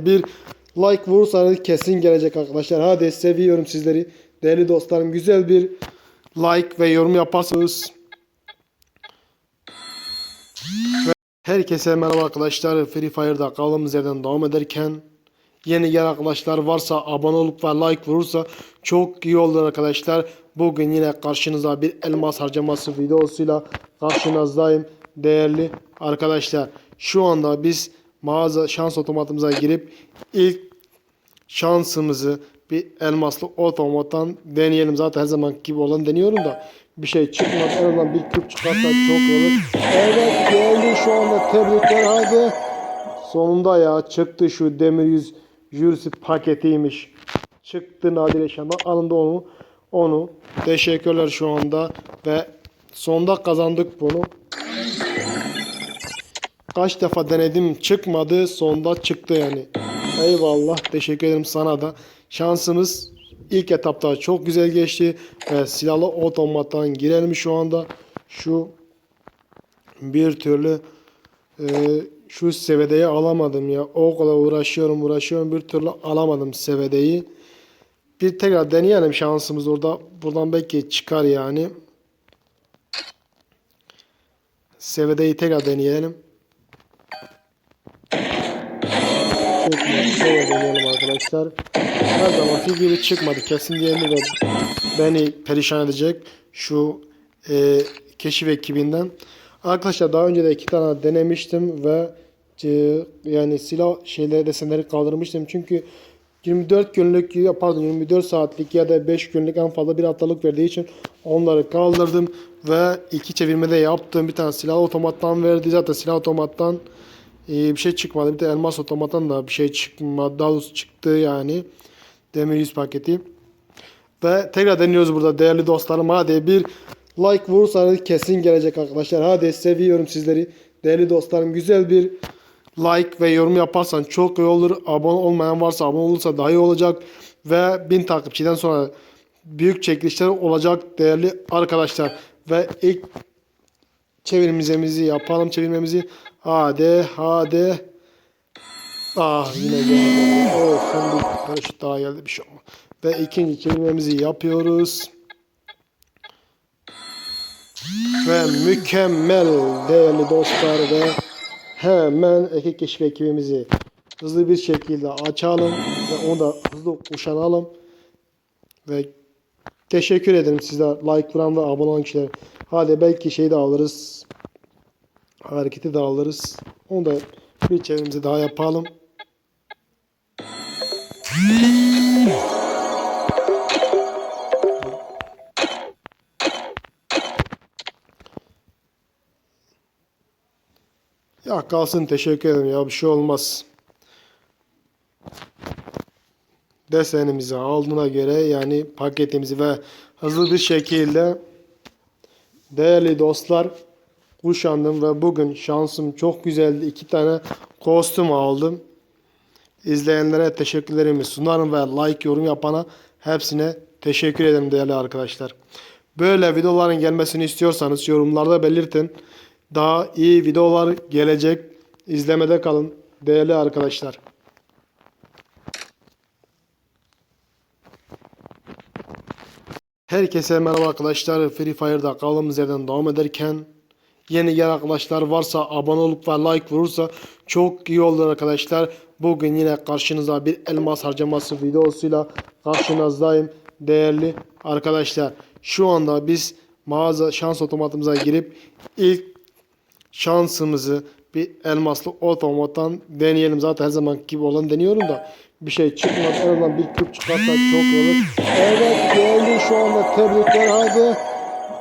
Bir like vurursanız kesin gelecek arkadaşlar. Hadi seviyorum sizleri. Değerli dostlarım güzel bir like ve yorum yaparsanız. Herkese merhaba arkadaşlar. Free Fire'da kaldığımız yerden devam ederken yeni gelen arkadaşlar varsa abone olup ve like vurursa çok iyi olur arkadaşlar. Bugün yine karşınızda bir elmas harcaması videosuyla karşınızdayım. Değerli arkadaşlar şu anda biz mağaza şans otomatımıza girip ilk şansımızı bir elmaslı otomattan deneyelim. Zaten her zaman gibi olan deniyorum da bir şey çıkmadı. En azından bir küp çıkarsa çok olur. Evet geldi şu anda tebrikler hadi. Sonunda ya çıktı şu demir yüz jürisi paketiymiş. Çıktı Nadire Şan'dan alındı onu. Onu teşekkürler şu anda ve sonda kazandık bunu. Kaç defa denedim çıkmadı sonda çıktı yani. Eyvallah teşekkür ederim sana da. Şansımız ilk etapta çok güzel geçti. Ve silahlı otomattan girelim şu anda. Şu bir türlü e, şu sevedeyi alamadım ya. O kadar uğraşıyorum uğraşıyorum bir türlü alamadım sevedeyi. Bir tekrar deneyelim şansımız orada. Buradan belki çıkar yani. Sevedeyi tekrar deneyelim. Şöyle deneyelim arkadaşlar. Her zamanki gibi çıkmadı. Kesin diğerini de beni perişan edecek. Şu e, keşif ekibinden. Arkadaşlar daha önce de iki tane denemiştim ve e, yani silah şeyleri desenleri kaldırmıştım. Çünkü 24 günlük ya pardon 24 saatlik ya da 5 günlük en fazla bir haftalık verdiği için onları kaldırdım ve iki çevirmede yaptım. Bir tane silah otomattan verdi. Zaten silah otomattan bir şey çıkmadı. Bir de elmas otomattan da bir şey çıkmadı. Daha doğrusu çıktı yani. Demir yüz paketi. Ve tekrar deniyoruz burada değerli dostlarım. Hadi bir like vurursanız kesin gelecek arkadaşlar. Hadi seviyorum sizleri. Değerli dostlarım güzel bir like ve yorum yaparsan çok iyi olur. Abone olmayan varsa abone olursa daha iyi olacak. Ve 1000 takipçiden sonra büyük çekilişler olacak değerli arkadaşlar. Ve ilk çevirmemizi yapalım çevirmemizi. Hadi hadi. Ah yine geldi. Oh son bir karış daha geldi bir şey olmaz. Ve ikinci çevirmemizi yapıyoruz. Ve mükemmel değerli dostlar ve hemen ekip keşif ekibimizi hızlı bir şekilde açalım ve onu da hızlı kuşanalım. Ve teşekkür ederim size like vuran ve abone olan kişilere. Hadi belki şey de alırız. Hareketi de alırız. Onu da bir çevirimizi daha yapalım. Ya kalsın teşekkür ederim ya bir şey olmaz. Desenimizi aldığına göre yani paketimizi ve hızlı bir şekilde değerli dostlar kuşandım ve bugün şansım çok güzeldi. İki tane kostüm aldım. İzleyenlere teşekkürlerimi sunarım ve like yorum yapana hepsine teşekkür ederim değerli arkadaşlar. Böyle videoların gelmesini istiyorsanız yorumlarda belirtin. Daha iyi videolar gelecek. İzlemede kalın değerli arkadaşlar. Herkese merhaba arkadaşlar. Free Fire'da kaldığımız yerden devam ederken yeni gelen arkadaşlar varsa abone olup ve like vurursa çok iyi olur arkadaşlar. Bugün yine karşınızda bir elmas harcaması videosuyla karşınızdayım değerli arkadaşlar. Şu anda biz mağaza şans otomatımıza girip ilk şansımızı bir elmaslı otomattan deneyelim. Zaten her zaman gibi olan deniyorum da bir şey çıkmadı. En azından bir küp çıkarsa çok olur. Evet geldi şu anda tebrikler hadi.